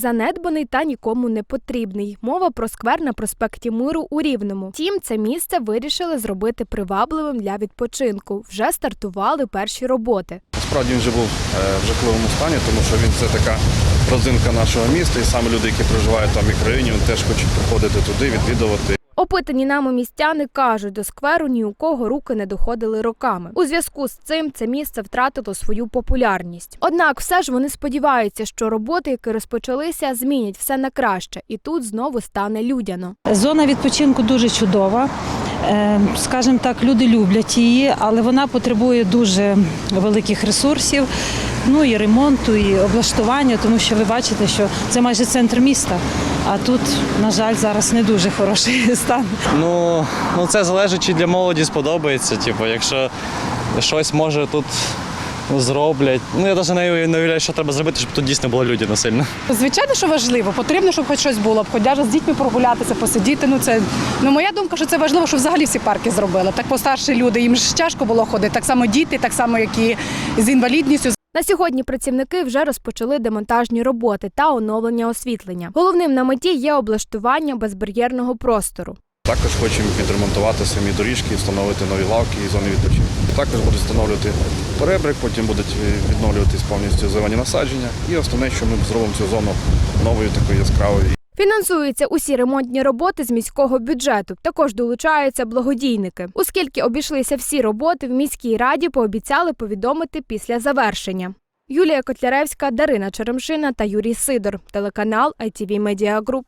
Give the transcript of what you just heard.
Занедбаний та нікому не потрібний. Мова про сквер на проспекті Миру у Рівному. Втім, це місце вирішили зробити привабливим для відпочинку. Вже стартували перші роботи. Насправді він вже був е, в жахливому стані, тому що він це така родзинка нашого міста, і саме люди, які проживають там в мікрорайоні, вони теж хочуть приходити туди, відвідувати. Опитані нами містяни кажуть, до скверу ні у кого руки не доходили роками. У зв'язку з цим це місце втратило свою популярність. Однак, все ж вони сподіваються, що роботи, які розпочалися, змінять все на краще, і тут знову стане людяно. Зона відпочинку дуже чудова. Е, Скажімо так, люди люблять її, але вона потребує дуже великих ресурсів, ну і ремонту, і облаштування, тому що ви бачите, що це майже центр міста. А тут, на жаль, зараз не дуже хороший стан. Ну, ну це залежить, чи для молоді сподобається. Типу, якщо щось може тут зроблять. Ну я навіть не уявляю, що треба зробити, щоб тут дійсно було людяно сильно. Звичайно, що важливо. Потрібно, щоб хоч щось було. Хоча з дітьми прогулятися, посидіти. Ну це ну моя думка, що це важливо, щоб взагалі всі парки зробили. Так постарші люди, їм ж тяжко було ходити. Так само діти, так само як і з інвалідністю. На сьогодні працівники вже розпочали демонтажні роботи та оновлення освітлення. Головним на меті є облаштування безбар'єрного простору. Також хочемо відремонтувати самі доріжки, встановити нові лавки і зони відпочинку. Також будуть встановлювати перебрик, потім будуть е, відновлюватись повністю зелені насадження. І основне, що ми зробимо цю зону новою, такою яскравою. Фінансуються усі ремонтні роботи з міського бюджету. Також долучаються благодійники. Оскільки обійшлися всі роботи, в міській раді пообіцяли повідомити після завершення. Юлія Котляревська, Дарина Черемшина та Юрій Сидор. Телеканал ITV Media Group.